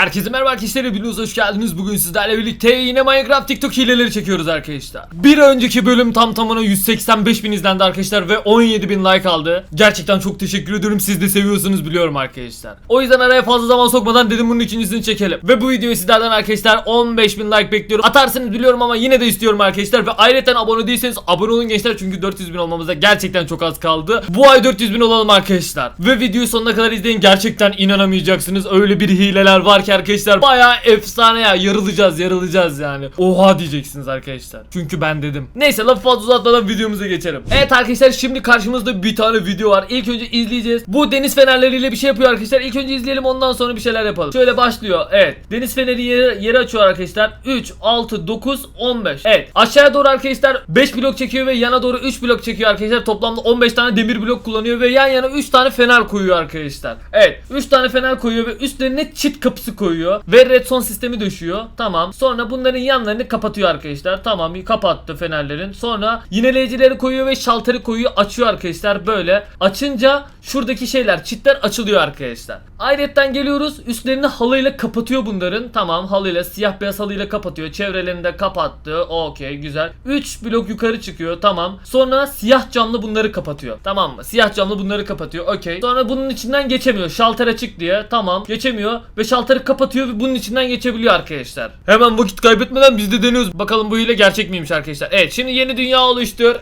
Herkese merhaba arkadaşlar hepiniz hoş geldiniz. Bugün sizlerle birlikte yine Minecraft TikTok hileleri çekiyoruz arkadaşlar. Bir önceki bölüm tam tamına 185 bin izlendi arkadaşlar ve 17 bin like aldı. Gerçekten çok teşekkür ediyorum. Siz de seviyorsunuz biliyorum arkadaşlar. O yüzden araya fazla zaman sokmadan dedim bunun ikincisini çekelim. Ve bu videoyu sizlerden arkadaşlar 15 bin like bekliyorum. Atarsınız biliyorum ama yine de istiyorum arkadaşlar. Ve ayrıca abone değilseniz abone olun gençler çünkü 400 bin olmamıza gerçekten çok az kaldı. Bu ay 400 bin olalım arkadaşlar. Ve videoyu sonuna kadar izleyin. Gerçekten inanamayacaksınız. Öyle bir hileler var ki arkadaşlar bayağı efsane ya. Yarılacağız yarılacağız yani. Oha diyeceksiniz arkadaşlar. Çünkü ben dedim. Neyse lafı fazla uzatmadan videomuza geçelim. Evet arkadaşlar şimdi karşımızda bir tane video var. İlk önce izleyeceğiz. Bu deniz fenerleriyle bir şey yapıyor arkadaşlar. İlk önce izleyelim ondan sonra bir şeyler yapalım. Şöyle başlıyor. Evet. Deniz feneri yeri, yeri açıyor arkadaşlar. 3, 6, 9, 15. Evet. Aşağıya doğru arkadaşlar 5 blok çekiyor ve yana doğru 3 blok çekiyor arkadaşlar. Toplamda 15 tane demir blok kullanıyor ve yan yana 3 tane fener koyuyor arkadaşlar. Evet. 3 tane fener koyuyor ve üstlerine çit kapısı koyuyor ve redstone sistemi döşüyor. Tamam. Sonra bunların yanlarını kapatıyor arkadaşlar. Tamam. Kapattı fenerlerin. Sonra yineleyicileri koyuyor ve şalteri koyuyor. Açıyor arkadaşlar böyle. Açınca şuradaki şeyler çitler açılıyor arkadaşlar. Ayrıca geliyoruz. Üstlerini halıyla kapatıyor bunların. Tamam halıyla siyah beyaz halıyla kapatıyor. Çevrelerini de kapattı. Okey güzel. 3 blok yukarı çıkıyor. Tamam. Sonra siyah camlı bunları kapatıyor. Tamam mı? Siyah camlı bunları kapatıyor. Okey. Sonra bunun içinden geçemiyor. Şalter açık diye. Tamam. Geçemiyor ve şalteri kapatıyor ve bunun içinden geçebiliyor arkadaşlar. Hemen vakit kaybetmeden biz de deniyoruz. Bakalım bu hile gerçek miymiş arkadaşlar. Evet şimdi yeni dünya oluştur.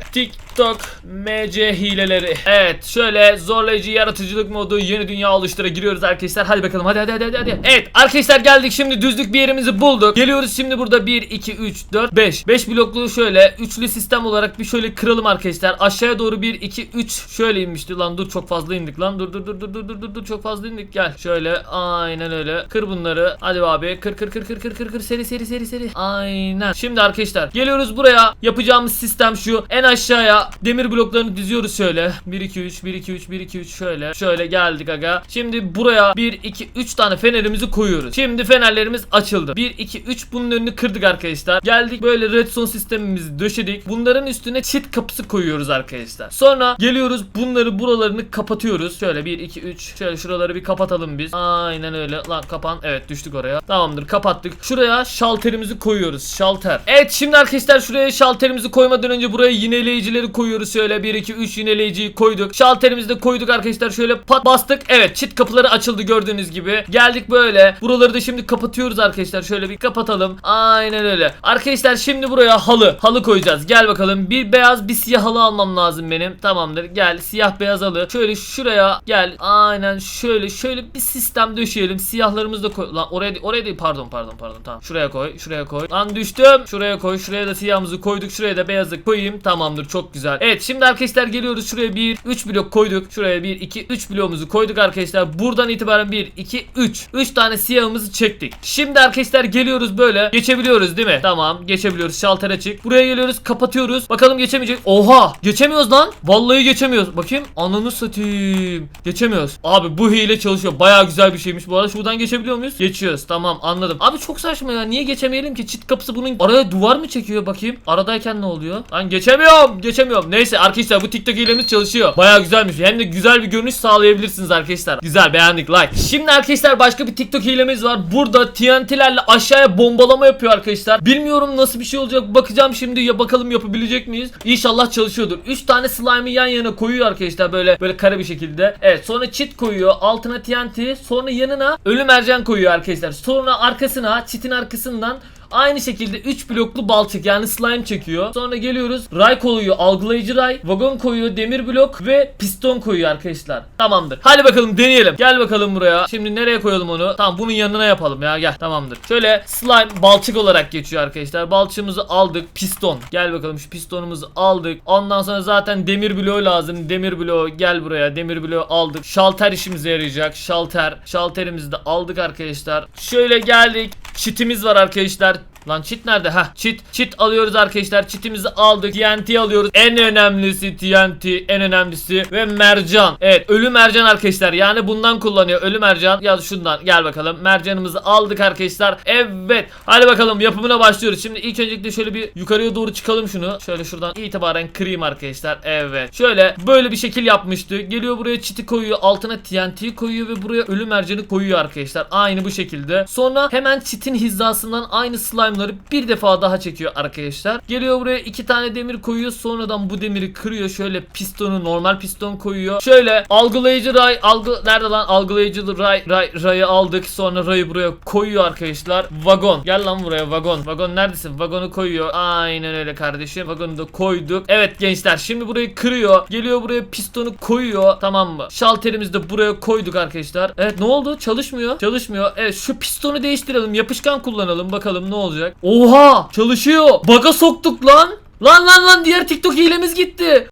TikTok MC hileleri. Evet şöyle zorlayıcı yaratıcılık modu yeni dünya oluştura giriyoruz arkadaşlar. Hadi bakalım hadi hadi hadi. hadi. Evet arkadaşlar geldik şimdi düzlük bir yerimizi bulduk. Geliyoruz şimdi burada 1 2 3 4 5. 5 bloklu şöyle üçlü sistem olarak bir şöyle kıralım arkadaşlar. Aşağıya doğru 1 2 3 şöyle inmişti lan dur çok fazla indik lan. Dur dur dur dur dur dur dur dur çok fazla indik. Gel şöyle aynen öyle. Kır bunları. Hadi abi kır kır kır kır kır kır kır seri seri seri seri. Aynen. Şimdi arkadaşlar geliyoruz buraya. Yapacağımız sistem şu. En aşağıya demir bloklarını diziyoruz şöyle. 1 2 3 1 2 3 1 2 3 şöyle. Şöyle geldik aga. Şimdi buraya 1 2 3 tane fenerimizi koyuyoruz. Şimdi fenerlerimiz açıldı. 1 2 3 bunun önünü kırdık arkadaşlar. Geldik böyle redstone sistemimizi döşedik. Bunların üstüne çit kapısı koyuyoruz arkadaşlar. Sonra geliyoruz bunları buralarını kapatıyoruz. Şöyle 1 2 3 şöyle şuraları bir kapatalım biz. Aynen öyle. Lan kapan. Evet düştük oraya. Tamamdır kapattık. Şuraya şalterimizi koyuyoruz. Şalter. Evet şimdi arkadaşlar şuraya şalterimizi koymadan önce buraya yineleyicileri koyuyoruz. Şöyle 1 2 3 yineleyiciyi koyduk. Şalterimizi de koyduk arkadaşlar. Şöyle pat bastık. Evet çit kapıları açıldı gördüğünüz gibi. Geldik böyle. Buraları da şimdi kapatıyoruz arkadaşlar. Şöyle bir kapatalım. Aynen öyle. Arkadaşlar şimdi buraya halı. Halı koyacağız. Gel bakalım. Bir beyaz bir siyah halı almam lazım benim. Tamamdır. Gel siyah beyaz halı. Şöyle şuraya gel. Aynen şöyle şöyle bir sistem döşeyelim. Siyahlarımızı da koy. Lan oraya oraya değil pardon pardon pardon tamam. Şuraya koy. Şuraya koy. Lan düştüm. Şuraya koy. Şuraya da siyahımızı koyduk. Şuraya da beyazı koyayım. Tamamdır. Çok güzel. Evet şimdi arkadaşlar geliyoruz. Şuraya 1 3 blok koyduk. Şuraya 1 2 3 bloğumuzu koyduk arkadaşlar. Buradan itibaren 1 2 3 3 tane siyahımızı çektik. Şimdi arkadaşlar geliyoruz böyle. Geçebiliyoruz değil mi? Tamam. Geçebiliyoruz. Şalter açık. Buraya geliyoruz. Kapatıyoruz. Bakalım geçemeyecek. Oha! Geçemiyoruz lan. Vallahi geçemiyoruz. Bakayım. Ananı satayım. Geçemiyoruz. Abi bu hile çalışıyor. Bayağı güzel bir şeymiş. Bu arada şuradan geçebiliyor muyuz? Geçiyoruz. Tamam anladım. Abi çok saçma ya. Niye geçemeyelim ki? Çit kapısı bunun araya duvar mı çekiyor bakayım? Aradayken ne oluyor? Lan geçemiyorum. Geçemiyorum. Neyse arkadaşlar bu TikTok hilemiz çalışıyor. Bayağı güzelmiş. Hem de güzel bir görünüş sağlayabilirsiniz arkadaşlar. Güzel beğendik like. Şimdi arkadaşlar başka bir TikTok hilemiz var. Burada TNT'lerle aşağıya bombalama yapıyor arkadaşlar. Bilmiyorum nasıl bir şey olacak. Bakacağım şimdi ya bakalım yapabilecek miyiz? İnşallah çalışıyordur. 3 tane slime'ı yan yana koyuyor arkadaşlar böyle böyle kare bir şekilde. Evet sonra çit koyuyor. Altına TNT. Sonra yanına ölü mercan koyuyor arkadaşlar. Sonra arkasına çitin arkasından Aynı şekilde 3 bloklu balçık yani slime çekiyor. Sonra geliyoruz. Ray koyuyor. Algılayıcı ray. Vagon koyuyor. Demir blok ve piston koyuyor arkadaşlar. Tamamdır. Hadi bakalım deneyelim. Gel bakalım buraya. Şimdi nereye koyalım onu? Tamam bunun yanına yapalım ya. Gel. Tamamdır. Şöyle slime balçık olarak geçiyor arkadaşlar. Balçığımızı aldık. Piston. Gel bakalım şu pistonumuzu aldık. Ondan sonra zaten demir bloğu lazım. Demir bloğu gel buraya. Demir bloğu aldık. Şalter işimize yarayacak. Şalter. Şalterimizi de aldık arkadaşlar. Şöyle geldik. Çitimiz var arkadaşlar. Lan çit nerede? Ha çit. Çit alıyoruz arkadaşlar. Çitimizi aldık. TNT alıyoruz. En önemlisi TNT. En önemlisi ve mercan. Evet ölü mercan arkadaşlar. Yani bundan kullanıyor. Ölü mercan. Ya şundan gel bakalım. Mercanımızı aldık arkadaşlar. Evet. Hadi bakalım yapımına başlıyoruz. Şimdi ilk öncelikle şöyle bir yukarıya doğru çıkalım şunu. Şöyle şuradan itibaren kırayım arkadaşlar. Evet. Şöyle böyle bir şekil yapmıştı. Geliyor buraya çiti koyuyor. Altına TNT koyuyor ve buraya ölü mercanı koyuyor arkadaşlar. Aynı bu şekilde. Sonra hemen çitin hizasından aynı slime'ları bir defa daha çekiyor arkadaşlar. Geliyor buraya iki tane demir koyuyor. Sonradan bu demiri kırıyor. Şöyle pistonu normal piston koyuyor. Şöyle algılayıcı ray algı nerede lan algılayıcı ray ray rayı aldık. Sonra rayı buraya koyuyor arkadaşlar. Vagon. Gel lan buraya vagon. Vagon neredesin? Vagonu koyuyor. Aynen öyle kardeşim. Vagonu da koyduk. Evet gençler şimdi burayı kırıyor. Geliyor buraya pistonu koyuyor. Tamam mı? Şalterimizi de buraya koyduk arkadaşlar. Evet ne oldu? Çalışmıyor. Çalışmıyor. Evet şu pistonu değiştirelim. Yapışkan kullanalım. Bakalım ne olacak. Oha! Çalışıyor. Baga soktuk lan. Lan lan lan diğer TikTok hilemiz gitti.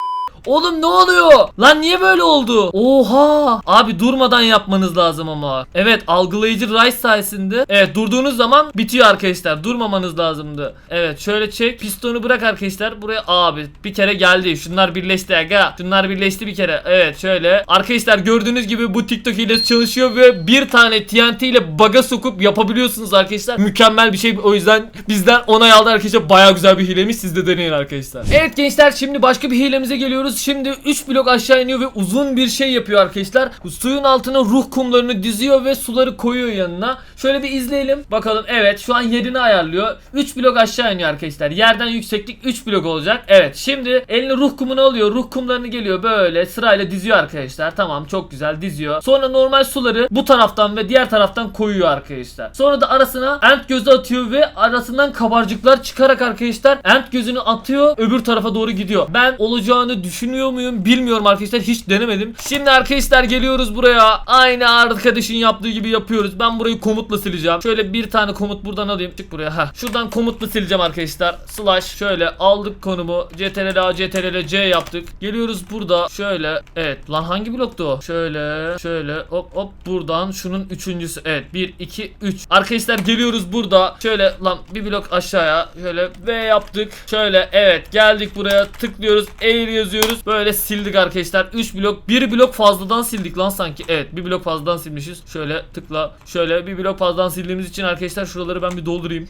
Oğlum ne oluyor? Lan niye böyle oldu? Oha! Abi durmadan yapmanız lazım ama. Evet algılayıcı Rice sayesinde. Evet durduğunuz zaman bitiyor arkadaşlar. Durmamanız lazımdı. Evet şöyle çek. Pistonu bırak arkadaşlar. Buraya abi bir kere geldi. Şunlar birleşti aga. Şunlar birleşti bir kere. Evet şöyle. Arkadaşlar gördüğünüz gibi bu TikTok hilesi çalışıyor ve bir tane TNT ile baga sokup yapabiliyorsunuz arkadaşlar. Mükemmel bir şey. O yüzden bizden onay aldı arkadaşlar. Baya güzel bir hilemiz. Siz de deneyin arkadaşlar. Evet gençler şimdi başka bir hilemize geliyoruz. Şimdi 3 blok aşağı iniyor ve uzun bir şey yapıyor arkadaşlar. Suyun altına ruh kumlarını diziyor ve suları koyuyor yanına. Şöyle bir izleyelim. Bakalım evet şu an yerini ayarlıyor. 3 blok aşağı iniyor arkadaşlar. Yerden yükseklik 3 blok olacak. Evet şimdi eline ruh kumunu alıyor. Ruh kumlarını geliyor böyle sırayla diziyor arkadaşlar. Tamam çok güzel diziyor. Sonra normal suları bu taraftan ve diğer taraftan koyuyor arkadaşlar. Sonra da arasına ent gözü atıyor ve arasından kabarcıklar çıkarak arkadaşlar ent gözünü atıyor öbür tarafa doğru gidiyor. Ben olacağını düşünüyor muyum bilmiyorum arkadaşlar hiç denemedim. Şimdi arkadaşlar geliyoruz buraya. Aynı arkadaşın yaptığı gibi yapıyoruz. Ben burayı komutla sileceğim. Şöyle bir tane komut buradan alayım. Çık buraya. Heh. Şuradan komutla sileceğim arkadaşlar. Slash şöyle aldık konumu. CTRL A CTRL C yaptık. Geliyoruz burada. Şöyle evet lan hangi bloktu o? Şöyle şöyle hop hop buradan şunun üçüncüsü. Evet 1 2 3. Arkadaşlar geliyoruz burada. Şöyle lan bir blok aşağıya. Şöyle V yaptık. Şöyle evet geldik buraya tıklıyoruz. Eğil yazıyoruz. Böyle sildik arkadaşlar. 3 blok. Bir blok fazladan sildik lan sanki. Evet bir blok fazladan silmişiz. Şöyle tıkla. Şöyle bir blok fazladan sildiğimiz için arkadaşlar şuraları ben bir doldurayım.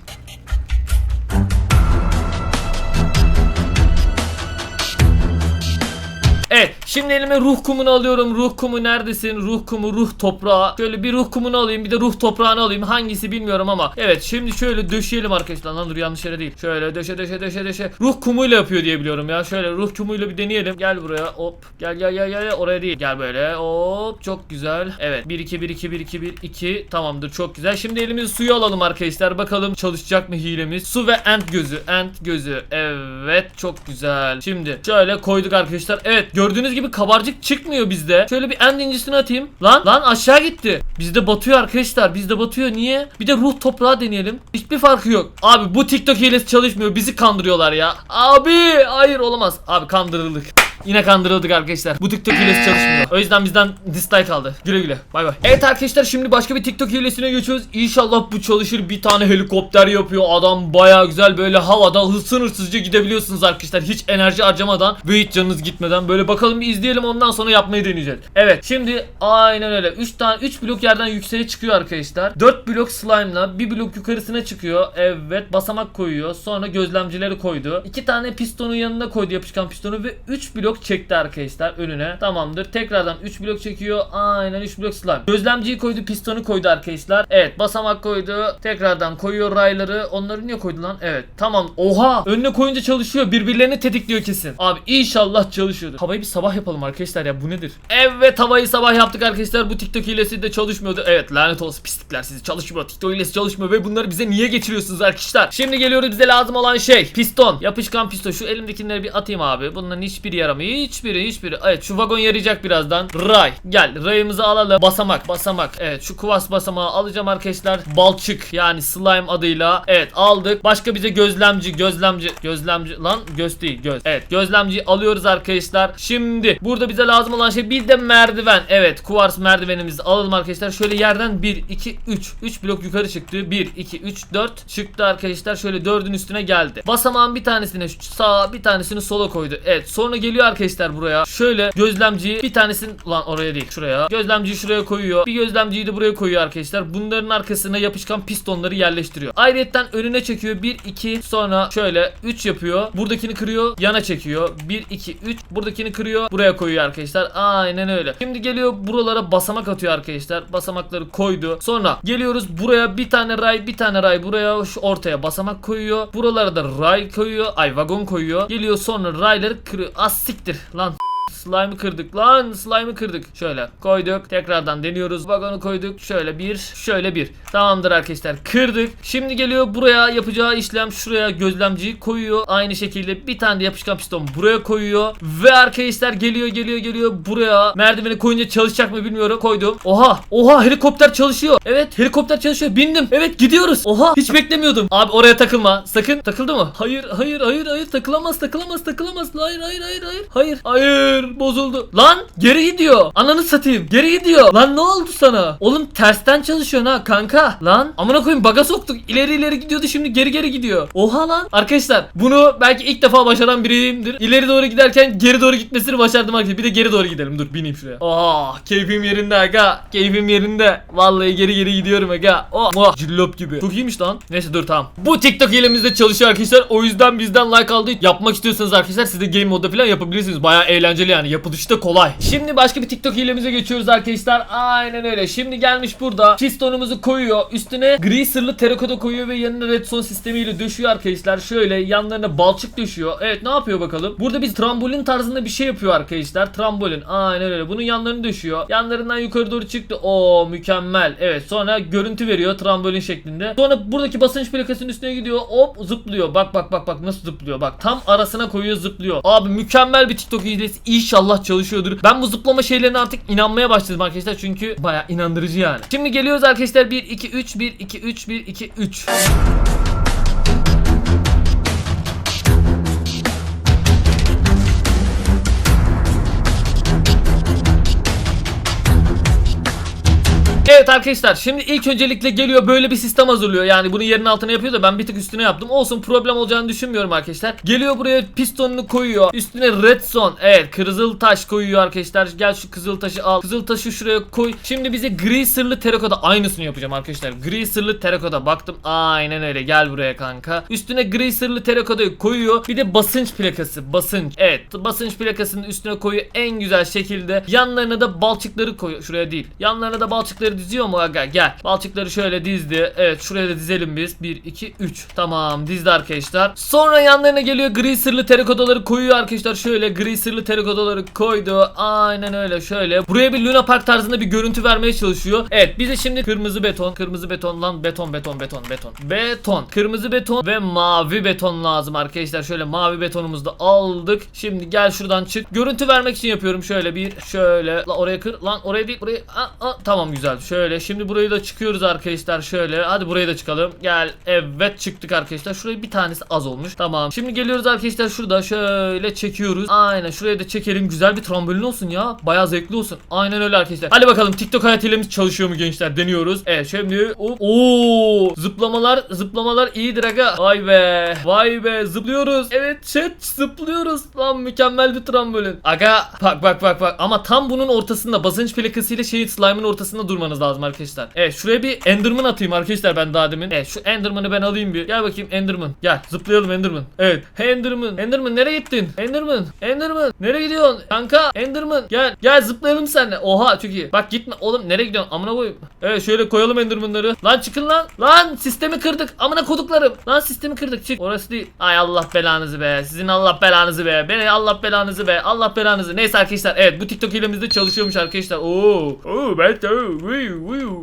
Evet şimdi elime ruh kumunu alıyorum. Ruh kumu neredesin? Ruh kumu, ruh toprağı. Şöyle bir ruh kumunu alayım bir de ruh toprağını alayım. Hangisi bilmiyorum ama. Evet şimdi şöyle döşeyelim arkadaşlar. Lan dur yanlış yere değil. Şöyle döşe döşe döşe döşe. Ruh kumuyla yapıyor diye biliyorum ya. Şöyle ruh kumuyla bir deneyelim. Gel buraya hop. Gel gel gel gel. Oraya değil. Gel böyle hop. Çok güzel. Evet 1 2 1 2 1 2 1 2. Tamamdır çok güzel. Şimdi elimizi suyu alalım arkadaşlar. Bakalım çalışacak mı hilemiz. Su ve ent gözü. Ent gözü. Evet çok güzel. Şimdi şöyle koyduk arkadaşlar. Evet gördüğünüz gibi kabarcık çıkmıyor bizde. Şöyle bir end incisini atayım. Lan lan aşağı gitti. Bizde batıyor arkadaşlar. Bizde batıyor. Niye? Bir de ruh toprağı deneyelim. Hiçbir farkı yok. Abi bu TikTok hilesi çalışmıyor. Bizi kandırıyorlar ya. Abi hayır olamaz. Abi kandırıldık. Yine kandırıldık arkadaşlar. Bu TikTok hilesi çalışmıyor. O yüzden bizden dislike aldı. Güle güle. Bay bay. Evet arkadaşlar şimdi başka bir TikTok hilesine geçiyoruz. İnşallah bu çalışır. Bir tane helikopter yapıyor. Adam baya güzel böyle havada sınırsızca gidebiliyorsunuz arkadaşlar. Hiç enerji harcamadan ve hiç canınız gitmeden. Böyle bakalım bir izleyelim ondan sonra yapmayı deneyeceğiz. Evet şimdi aynen öyle. 3 tane 3 blok yerden yükseğe çıkıyor arkadaşlar. 4 blok slime'la bir blok yukarısına çıkıyor. Evet basamak koyuyor. Sonra gözlemcileri koydu. 2 tane pistonu yanına koydu yapışkan pistonu ve 3 blok çekti arkadaşlar önüne. Tamamdır. Tekrardan 3 blok çekiyor. Aynen 3 blok slime. Gözlemciyi koydu, pistonu koydu arkadaşlar. Evet, basamak koydu. Tekrardan koyuyor rayları. Onları niye koydu lan? Evet. Tamam. Oha! Önüne koyunca çalışıyor. Birbirlerini tetikliyor kesin. Abi inşallah çalışıyordur. Havayı bir sabah yapalım arkadaşlar ya. Bu nedir? Evet, havayı sabah yaptık arkadaşlar. Bu TikTok hilesi de çalışmıyordu. Evet, lanet olsun pislikler sizi. Çalışmıyor. TikTok hilesi çalışmıyor ve bunları bize niye geçiriyorsunuz arkadaşlar? Şimdi geliyoruz bize lazım olan şey. Piston. Yapışkan piston. Şu elimdekileri bir atayım abi. Bunların hiçbiri yaramıyor. Hiçbiri hiçbiri. Evet şu vagon yarayacak birazdan. Ray gel rayımızı alalım. Basamak basamak. Evet şu kuvas basamağı alacağım arkadaşlar. Balçık yani slime adıyla. Evet aldık. Başka bize gözlemci gözlemci gözlemci lan göz değil göz. Evet gözlemciyi alıyoruz arkadaşlar. Şimdi burada bize lazım olan şey bir de merdiven. Evet kuvars merdivenimizi alalım arkadaşlar. Şöyle yerden 1 2 3 3 blok yukarı çıktı. 1 2 3 4 çıktı arkadaşlar. Şöyle 4'ün üstüne geldi. Basamağın bir tanesini sağa bir tanesini sola koydu. Evet sonra geliyor arkadaşlar buraya. Şöyle gözlemciyi bir tanesini lan oraya değil şuraya. Gözlemciyi şuraya koyuyor. Bir gözlemciyi de buraya koyuyor arkadaşlar. Bunların arkasına yapışkan pistonları yerleştiriyor. Ayrıyetten önüne çekiyor. 1 2 sonra şöyle 3 yapıyor. Buradakini kırıyor. Yana çekiyor. 1 2 3 buradakini kırıyor. Buraya koyuyor arkadaşlar. Aynen öyle. Şimdi geliyor buralara basamak atıyor arkadaşlar. Basamakları koydu. Sonra geliyoruz buraya bir tane ray bir tane ray buraya şu ortaya basamak koyuyor. Buralara da ray koyuyor. Ay vagon koyuyor. Geliyor sonra rayları kırıyor. Az siktir lan. Slime'ı kırdık lan slime'ı kırdık. Şöyle koyduk. Tekrardan deniyoruz. Vagonu koyduk. Şöyle bir, şöyle bir. Tamamdır arkadaşlar. Kırdık. Şimdi geliyor buraya yapacağı işlem şuraya gözlemciyi koyuyor. Aynı şekilde bir tane de yapışkan piston buraya koyuyor. Ve arkadaşlar geliyor geliyor geliyor buraya. Merdiveni koyunca çalışacak mı bilmiyorum. Koydum. Oha. Oha helikopter çalışıyor. Evet helikopter çalışıyor. Bindim. Evet gidiyoruz. Oha hiç beklemiyordum. Abi oraya takılma. Sakın. Takıldı mı? Hayır hayır hayır hayır takılamaz takılamaz takılamaz. Hayır hayır hayır hayır. Hayır. Hayır bozuldu. Lan geri gidiyor. Ananı satayım. Geri gidiyor. Lan ne oldu sana? Oğlum tersten çalışıyorsun ha kanka. Lan amına koyayım baga soktuk. İleri ileri gidiyordu şimdi geri geri gidiyor. Oha lan. Arkadaşlar bunu belki ilk defa başaran biriyimdir. İleri doğru giderken geri doğru gitmesini başardım arkadaşlar. Bir de geri doğru gidelim. Dur bineyim şuraya. Oh keyfim yerinde aga. Keyfim yerinde. Vallahi geri geri gidiyorum aga. Oh, oh cillop gibi. Çok iyiymiş lan. Neyse dur tamam. Bu TikTok elimizde çalışıyor arkadaşlar. O yüzden bizden like aldı. Yapmak istiyorsanız arkadaşlar siz de game modda falan yapabilirsiniz. Bayağı eğlenceli yani. Yapılışı da kolay. Şimdi başka bir TikTok hilemize geçiyoruz arkadaşlar. Aynen öyle. Şimdi gelmiş burada. Pistonumuzu koyuyor. Üstüne gri sırlı terakota koyuyor ve yanına redstone sistemiyle döşüyor arkadaşlar. Şöyle yanlarına balçık döşüyor. Evet ne yapıyor bakalım? Burada biz trambolin tarzında bir şey yapıyor arkadaşlar. Trambolin. Aynen öyle. Bunun yanlarını döşüyor. Yanlarından yukarı doğru çıktı. Oo mükemmel. Evet sonra görüntü veriyor trambolin şeklinde. Sonra buradaki basınç plakasının üstüne gidiyor. Hop zıplıyor. Bak bak bak bak nasıl zıplıyor. Bak tam arasına koyuyor zıplıyor. Abi mükemmel bir TikTok hilesi. İnşallah çalışıyordur. Ben bu zıplama şeylerine artık inanmaya başladım arkadaşlar. Çünkü baya inandırıcı yani. Şimdi geliyoruz arkadaşlar 1 2 3 1 2 3 1 2 3. arkadaşlar şimdi ilk öncelikle geliyor böyle bir sistem hazırlıyor. Yani bunu yerin altına yapıyor da ben bir tık üstüne yaptım. Olsun problem olacağını düşünmüyorum arkadaşlar. Geliyor buraya pistonunu koyuyor. Üstüne redstone. Evet kızıl taş koyuyor arkadaşlar. Gel şu kızıl taşı al. Kızıl taşı şuraya koy. Şimdi bize gri sırlı terakota aynısını yapacağım arkadaşlar. Gri sırlı terakota baktım. Aynen öyle. Gel buraya kanka. Üstüne gri sırlı terakotayı koyuyor. Bir de basınç plakası. Basınç. Evet basınç plakasının üstüne koyuyor en güzel şekilde. Yanlarına da balçıkları koyuyor. Şuraya değil. Yanlarına da balçıkları diziyor mu aga? Gel. Balçıkları şöyle dizdi. Evet şuraya da dizelim biz. 1 2 3. Tamam dizdi arkadaşlar. Sonra yanlarına geliyor gri sırlı terikotaları koyuyor arkadaşlar. Şöyle gri sırlı terikotaları koydu. Aynen öyle şöyle. Buraya bir Luna Park tarzında bir görüntü vermeye çalışıyor. Evet bize şimdi kırmızı beton, kırmızı beton lan beton beton beton beton. Beton. Kırmızı beton ve mavi beton lazım arkadaşlar. Şöyle mavi betonumuzu da aldık. Şimdi gel şuradan çık. Görüntü vermek için yapıyorum şöyle bir şöyle. Lan oraya kır. Lan oraya değil buraya. Aa, aa, tamam güzel. Şöyle şimdi burayı da çıkıyoruz arkadaşlar şöyle. Hadi buraya da çıkalım. Gel. Evet çıktık arkadaşlar. Şuraya bir tanesi az olmuş. Tamam. Şimdi geliyoruz arkadaşlar şurada şöyle çekiyoruz. Aynen şuraya da çekelim. Güzel bir trambolin olsun ya. Bayağı zevkli olsun. Aynen öyle arkadaşlar. Hadi bakalım TikTok hayat hilemiz çalışıyor mu gençler? Deniyoruz. Evet şimdi hop. Oo zıplamalar zıplamalar iyidir aga. Vay be. Vay be zıplıyoruz. Evet chat zıplıyoruz. Lan mükemmel bir trambolin. Aga bak bak bak bak ama tam bunun ortasında basınç plakasıyla şey slime'ın ortasında durmanız lazım arkadaşlar. Evet şuraya bir Enderman atayım arkadaşlar ben daha demin. Evet şu Enderman'ı ben alayım bir. Gel bakayım Enderman. Gel zıplayalım Enderman. Evet Enderman. Enderman nereye gittin? Enderman. Enderman. Nereye gidiyorsun? Kanka Enderman. Gel. Gel zıplayalım seninle. Oha çok iyi. Bak gitme oğlum nereye gidiyorsun? Amına koyayım. Evet şöyle koyalım Enderman'ları. Lan çıkın lan. Lan sistemi kırdık. Amına koduklarım. Lan sistemi kırdık. Çık. Orası değil. Ay Allah belanızı be. Sizin Allah belanızı be. Beni Allah belanızı be. Allah belanızı. Neyse arkadaşlar. Evet bu TikTok hilemizde çalışıyormuş arkadaşlar. Oo. Oo ben de.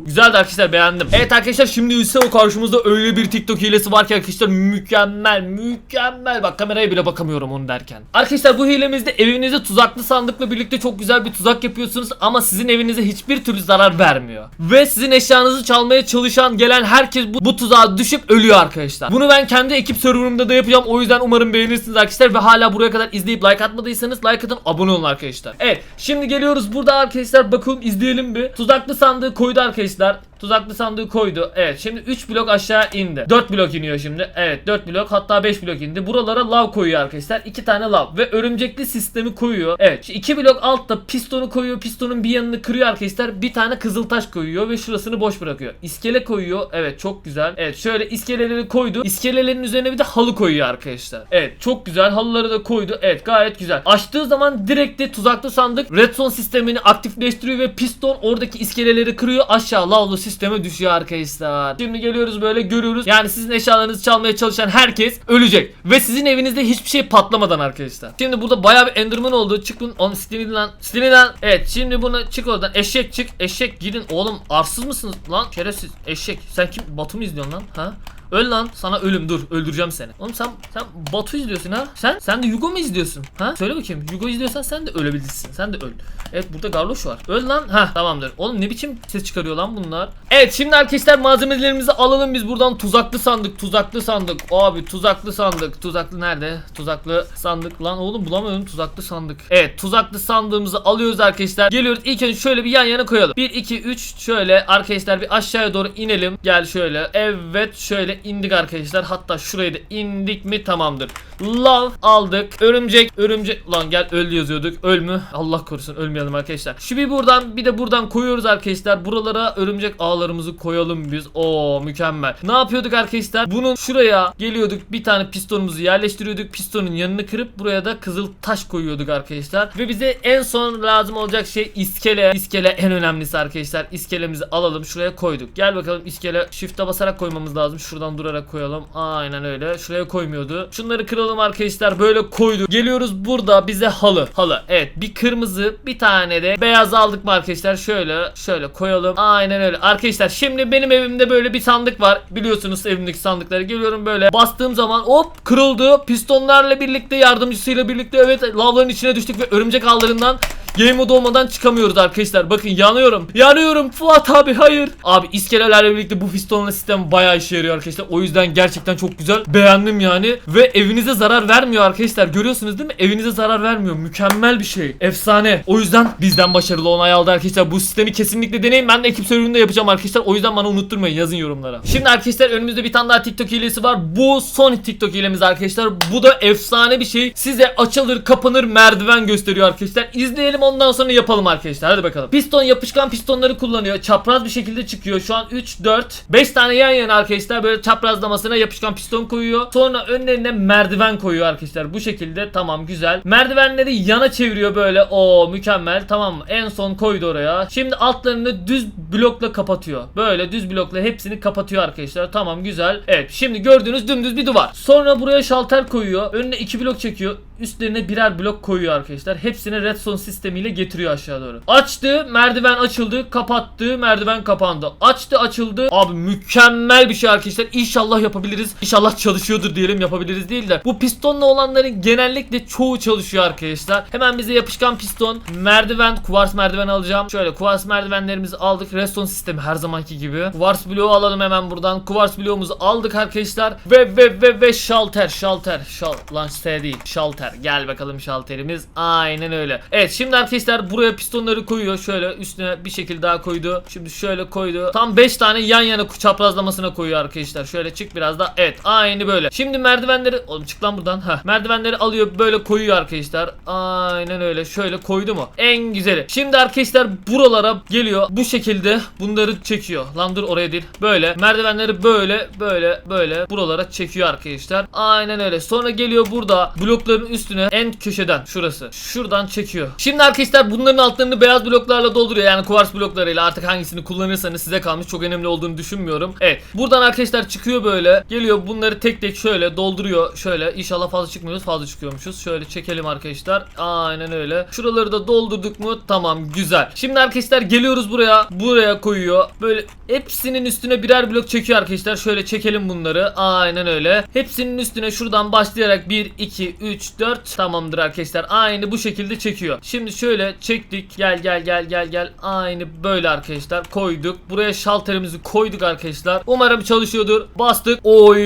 Güzeldi arkadaşlar beğendim. Evet arkadaşlar şimdi o karşımızda öyle bir TikTok hilesi var ki arkadaşlar mükemmel mükemmel. Bak kameraya bile bakamıyorum onu derken. Arkadaşlar bu hilemizde evinizde tuzaklı sandıkla birlikte çok güzel bir tuzak yapıyorsunuz ama sizin evinize hiçbir türlü zarar vermiyor. Ve sizin eşyanızı çalmaya çalışan gelen herkes bu, bu tuzağa düşüp ölüyor arkadaşlar. Bunu ben kendi ekip serverımda da yapacağım. O yüzden umarım beğenirsiniz arkadaşlar ve hala buraya kadar izleyip like atmadıysanız like atın abone olun arkadaşlar. Evet şimdi geliyoruz burada arkadaşlar bakalım izleyelim bir. Tuzaklı sandığı koydu arkadaşlar. Tuzaklı sandığı koydu. Evet şimdi 3 blok aşağı indi. 4 blok iniyor şimdi. Evet 4 blok hatta 5 blok indi. Buralara lav koyuyor arkadaşlar. 2 tane lav ve örümcekli sistemi koyuyor. Evet 2 blok altta pistonu koyuyor. Pistonun bir yanını kırıyor arkadaşlar. Bir tane kızıl taş koyuyor ve şurasını boş bırakıyor. İskele koyuyor. Evet çok güzel. Evet şöyle iskeleleri koydu. İskelelerin üzerine bir de halı koyuyor arkadaşlar. Evet çok güzel. Halıları da koydu. Evet gayet güzel. Açtığı zaman direkt de tuzaklı sandık redstone sistemini aktifleştiriyor ve piston oradaki iskeleleri kırıyor. Aşağı lavlı sisteme düşüyor arkadaşlar. Şimdi geliyoruz böyle görüyoruz. Yani sizin eşyalarınızı çalmaya çalışan herkes ölecek. Ve sizin evinizde hiçbir şey patlamadan arkadaşlar. Şimdi burada bayağı bir enderman oldu. Çıkın onu silin lan. Silin lan. Evet şimdi bunu çık oradan. Eşek çık. Eşek gidin. Oğlum arsız mısınız lan? Şerefsiz. Eşek. Sen kim? Batu mu izliyorsun lan? Ha? Öl lan sana ölüm dur öldüreceğim seni. Oğlum sen sen Batu izliyorsun ha? Sen sen de Yugo mu izliyorsun? Ha? Söyle bakayım. Yugo izliyorsan sen de ölebilirsin. Sen de öl. Evet burada Garloş var. Öl lan. Ha tamamdır. Oğlum ne biçim ses çıkarıyor lan bunlar? Evet şimdi arkadaşlar malzemelerimizi alalım biz buradan tuzaklı sandık. Tuzaklı sandık. Abi tuzaklı sandık. Tuzaklı nerede? Tuzaklı sandık. Lan oğlum bulamıyorum tuzaklı sandık. Evet tuzaklı sandığımızı alıyoruz arkadaşlar. Geliyoruz ilk önce şöyle bir yan yana koyalım. 1 2 3 şöyle arkadaşlar bir aşağıya doğru inelim. Gel şöyle. Evet şöyle indik arkadaşlar. Hatta şuraya da indik mi tamamdır. Lav aldık. Örümcek, örümcek. Lan gel öl yazıyorduk. Öl mü? Allah korusun ölmeyelim arkadaşlar. Şu bir buradan bir de buradan koyuyoruz arkadaşlar. Buralara örümcek ağlarımızı koyalım biz. Oo mükemmel. Ne yapıyorduk arkadaşlar? Bunun şuraya geliyorduk. Bir tane pistonumuzu yerleştiriyorduk. Pistonun yanını kırıp buraya da kızıl taş koyuyorduk arkadaşlar. Ve bize en son lazım olacak şey iskele. İskele en önemlisi arkadaşlar. İskelemizi alalım. Şuraya koyduk. Gel bakalım iskele shift'e basarak koymamız lazım. Şuradan durarak koyalım. Aynen öyle. Şuraya koymuyordu. Şunları kıralım arkadaşlar. Böyle koydu. Geliyoruz burada bize halı. Halı. Evet bir kırmızı bir tane de beyaz aldık mı arkadaşlar? Şöyle şöyle koyalım. Aynen öyle. Arkadaşlar şimdi benim evimde böyle bir sandık var. Biliyorsunuz evimdeki sandıkları. Geliyorum böyle. Bastığım zaman hop kırıldı. Pistonlarla birlikte yardımcısıyla birlikte evet lavların içine düştük ve örümcek ağlarından Game mode olmadan çıkamıyoruz arkadaşlar. Bakın yanıyorum. Yanıyorum Fuat abi hayır. Abi iskelelerle birlikte bu pistonla sistem bayağı işe yarıyor arkadaşlar. O yüzden gerçekten çok güzel. Beğendim yani. Ve evinize zarar vermiyor arkadaşlar. Görüyorsunuz değil mi? Evinize zarar vermiyor. Mükemmel bir şey. Efsane. O yüzden bizden başarılı onay aldı arkadaşlar. Bu sistemi kesinlikle deneyin. Ben de ekip serverinde yapacağım arkadaşlar. O yüzden bana unutturmayın. Yazın yorumlara. Şimdi arkadaşlar önümüzde bir tane daha TikTok hilesi var. Bu son TikTok hilemiz arkadaşlar. Bu da efsane bir şey. Size açılır kapanır merdiven gösteriyor arkadaşlar. İzleyelim ondan sonra yapalım arkadaşlar. Hadi bakalım. Piston yapışkan pistonları kullanıyor. Çapraz bir şekilde çıkıyor. Şu an 3 4 5 tane yan yana arkadaşlar böyle çaprazlamasına yapışkan piston koyuyor. Sonra önlerine merdiven koyuyor arkadaşlar. Bu şekilde tamam güzel. Merdivenleri yana çeviriyor böyle. O mükemmel. Tamam? En son koydu oraya. Şimdi altlarını düz blokla kapatıyor. Böyle düz blokla hepsini kapatıyor arkadaşlar. Tamam güzel. Evet şimdi gördüğünüz dümdüz bir duvar. Sonra buraya şalter koyuyor. Önüne 2 blok çekiyor. Üstlerine birer blok koyuyor arkadaşlar. Hepsini redstone sistemiyle getiriyor aşağı doğru. Açtı, merdiven açıldı, kapattı, merdiven kapandı. Açtı, açıldı. Abi mükemmel bir şey arkadaşlar. İnşallah yapabiliriz. İnşallah çalışıyordur diyelim yapabiliriz değil de. Bu pistonla olanların genellikle çoğu çalışıyor arkadaşlar. Hemen bize yapışkan piston, merdiven, kuvars merdiven alacağım. Şöyle kuvars merdivenlerimizi aldık. Redstone sistemi her zamanki gibi. Kuvars bloğu alalım hemen buradan. Kuvars bloğumuzu aldık arkadaşlar. Ve ve ve ve şalter, şalter, şal lan S değil, şalter. Gel bakalım şalterimiz. Aynen öyle. Evet şimdi arkadaşlar buraya pistonları koyuyor. Şöyle üstüne bir şekilde daha koydu. Şimdi şöyle koydu. Tam 5 tane yan yana çaprazlamasına koyuyor arkadaşlar. Şöyle çık biraz da. Evet aynı böyle. Şimdi merdivenleri oğlum çık lan buradan. Heh. Merdivenleri alıyor böyle koyuyor arkadaşlar. Aynen öyle. Şöyle koydu mu? En güzeli. Şimdi arkadaşlar buralara geliyor. Bu şekilde bunları çekiyor. Lan dur oraya değil. Böyle. Merdivenleri böyle böyle böyle buralara çekiyor arkadaşlar. Aynen öyle. Sonra geliyor burada blokların üst üstüne en köşeden şurası. Şuradan çekiyor. Şimdi arkadaşlar bunların altlarını beyaz bloklarla dolduruyor. Yani kuvars bloklarıyla artık hangisini kullanırsanız size kalmış. Çok önemli olduğunu düşünmüyorum. Evet. Buradan arkadaşlar çıkıyor böyle. Geliyor bunları tek tek şöyle dolduruyor. Şöyle inşallah fazla çıkmıyoruz. Fazla çıkıyormuşuz. Şöyle çekelim arkadaşlar. Aynen öyle. Şuraları da doldurduk mu? Tamam güzel. Şimdi arkadaşlar geliyoruz buraya. Buraya koyuyor. Böyle hepsinin üstüne birer blok çekiyor arkadaşlar. Şöyle çekelim bunları. Aynen öyle. Hepsinin üstüne şuradan başlayarak 1, 2, 3, 4 tamamdır arkadaşlar. Aynı bu şekilde çekiyor. Şimdi şöyle çektik. Gel gel gel gel gel. Aynı böyle arkadaşlar koyduk. Buraya şalterimizi koyduk arkadaşlar. Umarım çalışıyordur. Bastık. Oy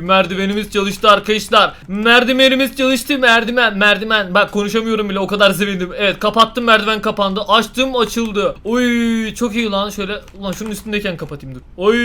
merdivenimiz çalıştı arkadaşlar. Merdivenimiz çalıştı. Merdiven merdiven. Bak konuşamıyorum bile o kadar sevindim. Evet kapattım merdiven kapandı. Açtım açıldı. Oy çok iyi lan. Şöyle ulan şunun üstündeyken kapatayım dur. Oy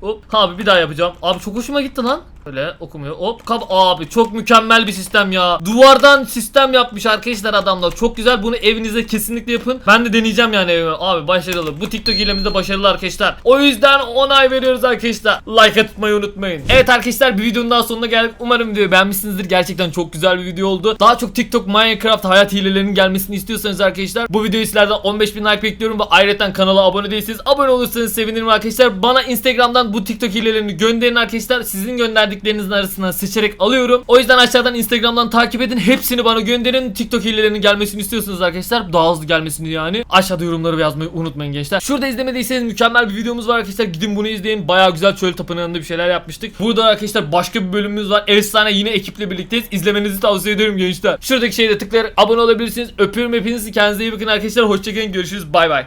hop. Abi bir daha yapacağım. Abi çok hoşuma gitti lan. Böyle okumuyor. Hop kap abi çok mükemmel bir sistem ya. Duvardan sistem yapmış arkadaşlar adamlar. Çok güzel. Bunu evinizde kesinlikle yapın. Ben de deneyeceğim yani evime. Abi başarılı. Bu TikTok hilemizde başarılı arkadaşlar. O yüzden onay veriyoruz arkadaşlar. Like atmayı unutmayın. Evet arkadaşlar bir videonun daha sonuna geldik. Umarım videoyu beğenmişsinizdir. Gerçekten çok güzel bir video oldu. Daha çok TikTok Minecraft hayat hilelerinin gelmesini istiyorsanız arkadaşlar bu videoyu sizlerden 15.000 like bekliyorum ve ayrıca kanala abone değilseniz abone olursanız sevinirim arkadaşlar. Bana Instagram'dan bu TikTok hilelerini gönderin arkadaşlar. Sizin gönderdiklerinizin arasından seçerek alıyorum. O yüzden aşağıdan Instagram'dan takip edin. Hepsini bana gönderin. TikTok hilelerinin gelmesini istiyorsanız arkadaşlar daha hızlı gelmesini yani. Aşağıda yorumları yazmayı unutmayın gençler. Şurada izlemediyseniz mükemmel bir videomuz var arkadaşlar. Gidin bunu izleyin. Bayağı güzel çöl tapınağında bir şeyler yapmıştık. Burada arkadaşlar başka bir bölümümüz var. Efsane yine ekiple birlikteyiz. İzlemenizi tavsiye ederim gençler. Şuradaki şeyde tıklayarak abone olabilirsiniz. Öpüyorum hepinizi. Kendinize iyi bakın arkadaşlar. Hoşçakalın. Görüşürüz. Bay bay.